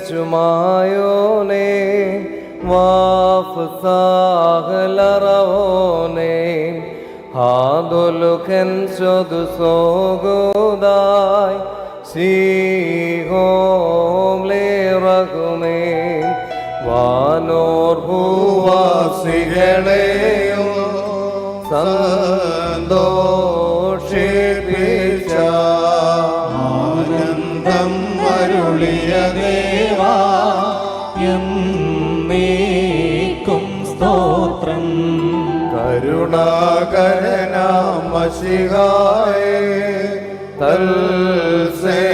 ചുമായോനെ വാഫ്സാഹലറവോനെ ഹാദുലുഖൻ സ്വതു സോഗോദായ് സീഹോം ലേറകുമേ വാനോർ ഭൂവാസികളെയും സന്തോഷിപ്പിച്ച എന്നേക്കും സ്തോത്രം. കരുണാകരനാമശിഹായ തൽ സേവകരായി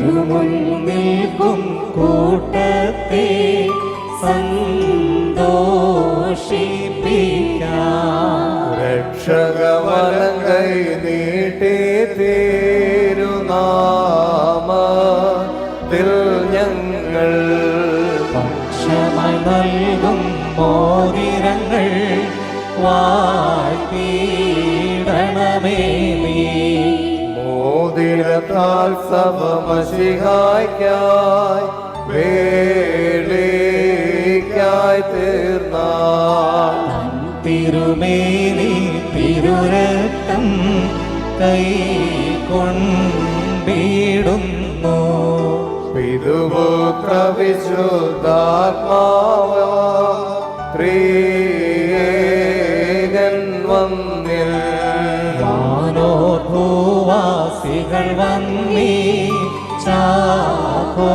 തിരുമുന്നിൽക്കും കൂട്ടത്തെ സന്തോഷിപ്പിക്കാം. രക്ഷകവലം കൈ നീട്ടി നൽകും മോതിരങ്ങൾ. വാഴ്ത്തിയിടണമേ നീ. മോതിരത്താൽ സമമശിഹായ്ക്കായി വേളിക്കായി തീർന്നാൽ തിരുമേനി തിരുരക്തം കൈ കൊണ്ടിടുന്നു. പിതുപുത്ര വിശുദ്ധാത്മാവ ത്രിയേകൻ വന്നിൽ. വാനോർ ഭൂവാസികൾ വന്നീ ചാഘോഷിക്കുന്നു